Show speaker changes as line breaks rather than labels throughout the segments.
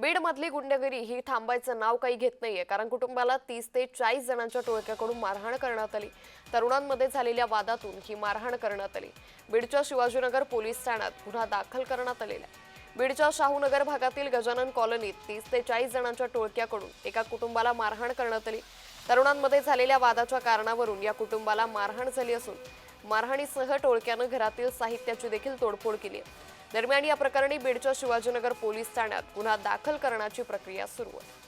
बीडमधली गुंडगिरी ही थांबायचं नाव काही घेत नाहीये कारण कुटुंबाला तीस ते चाळीस जणांच्या टोळक्याकडून मारहाण करण्यात आली. तरुणांमध्ये झालेल्या वादातून ही मारहाण करण्यात आली. बीडच्या शिवाजीनगर पोलीस ठाण्यात गुन्हा दाखल करण्यात आलेला आहे. बीडच्या शाहूनगर भागातील गजानन कॉलनीत तीस ते चाळीस जणांच्या टोळक्याकडून एका कुटुंबाला मारहाण करण्यात आली. तरुणांमध्ये झालेल्या वादाच्या कारणावरून या कुटुंबाला मारहाण झाली असून मारहाणीसह टोळक्यानं घरातील साहित्याची देखील तोडफोड केली आहे. दरम्यान या प्रकरणी बीडच्या शिवाजीनगर पोलीस ठाण्यात गुन्हा दाखल करण्याची प्रक्रिया सुरू आहे.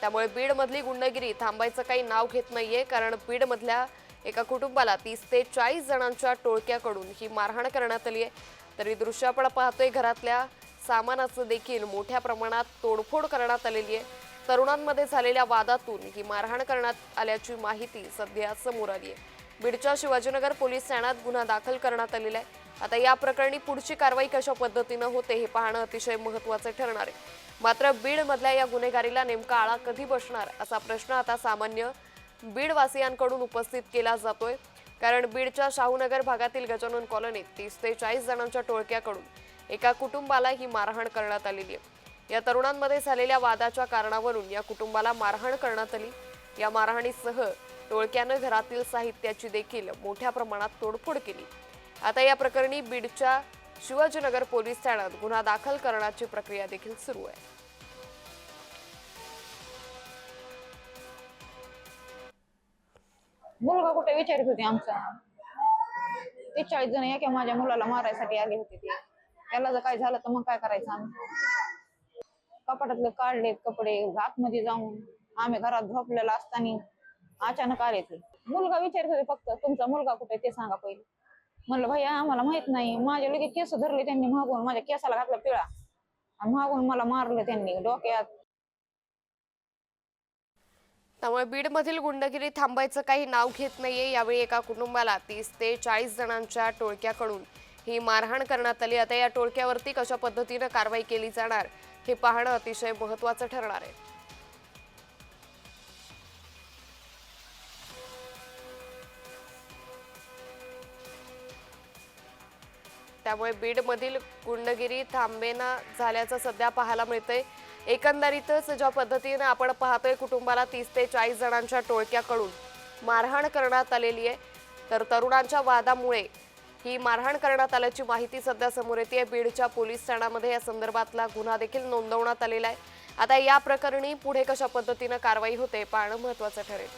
त्यामुळे बीडमधली गुंडगिरी थांबायचं काही नाव घेत नाहीये कारण बीडमधल्या एका कुटुंबाला तीस ते चाळीस जणांच्या टोळक्याकडून ही मारहाण करण्यात आली आहे तरी दृश्य आपण पाहतोय घरातल्या सामानाचं देखील मोठ्या प्रमाणात तोडफोड करण्यात आलेली आहे तरुणांमध्ये झालेल्या वादातून ही मारहाण करण्यात आल्याची माहिती सध्या समोर आली आहे बीडच्या शिवाजीनगर पोलीस ठाण्यात गुन्हा दाखल करण्यात आलेला आहे. आता या प्रकरणी पुढची कारवाई कशा पद्धतीनं होते हे पाहणं अतिशय महत्वाचं ठरणार आहे. मात्र बीडमधल्या या गुन्हेगारीला नेमका आळा कधी बसणार असा प्रश्न आता सामान्य बीडवासियांकडून उपस्थित केला जातोय. कारण बीडच्या शाहूनगर भागातील गजानन कॉलनीत तीस ते चाळीस जणांच्या टोळक्याकडून एका कुटुंबाला ही मारहाण करण्यात आलेली आहे. या तरुणांमध्ये झालेल्या वादाच्या कारणावरून या कुटुंबाला मारहाण करण्यात आली. या मारहाणीसह टोळक्यानं घरातील साहित्याची देखील मोठ्या प्रमाणात तोडफोड केली. आता या प्रकरणी बीडच्या शिवाजीनगर पोलीस ठाण्यात गुन्हा दाखल करण्याची प्रक्रिया देखील सुरू आहे.
मुलगा कुठे विचारित होती आमचा? ते चाळीस जण एका माझ्या मुलाला मारायसाठी आले होते ते. त्याला जर काय झालं तर मग काय करायचं आम्ही? कपाटातले काढले कपडे आतमध्ये जाऊन आम्ही घरात झोपलेला असताना अचानक आले ते. मुलगा विचारत होते फक्त तुमचा मुलगा कुठे ते सांगा पहिले. म्हणलं भैया आम्हाला माहीत नाही. माझ्या लगेच केस धरले त्यांनी मागून. माझ्या केसाला घातला पिळा. आणि मागून मला मारलं त्यांनी डोक्यात.
त्यामुळे बीडमधील गुंडगिरी थांबायचं काही नाव घेत नाहीये. यावेळी एका कुटुंबाला तीस ते चाळीस जणांच्या टोळक्याकडून ही मारहाण करण्यात आली. आता या टोळक्यावरती कशा पद्धतीनं कारवाई केली जाणार हे पाहणं अतिशय महत्वाचं ठरणार आहे. त्यामुळे बीडमधील गुंडगिरी थांबेना झाल्याचं सध्या पाहायला मिळतंय. एकंदरीतच ज्या पद्धतीनं आपण पाहतोय कुटुंबाला तीस ते चाळीस जणांच्या टोळक्याकडून मारहाण करण्यात आलेली आहे. तर तरुणांच्या वादामुळे ही मारहाण करण्यात आल्याची माहिती सध्या समोर येते. बीडच्या पोलीस ठाण्यामध्ये या संदर्भातला गुन्हा देखील नोंदवण्यात आलेला आहे. आता या प्रकरणी पुढे कशा पद्धतीनं कारवाई होते पाहणं महत्वाचं ठरेल.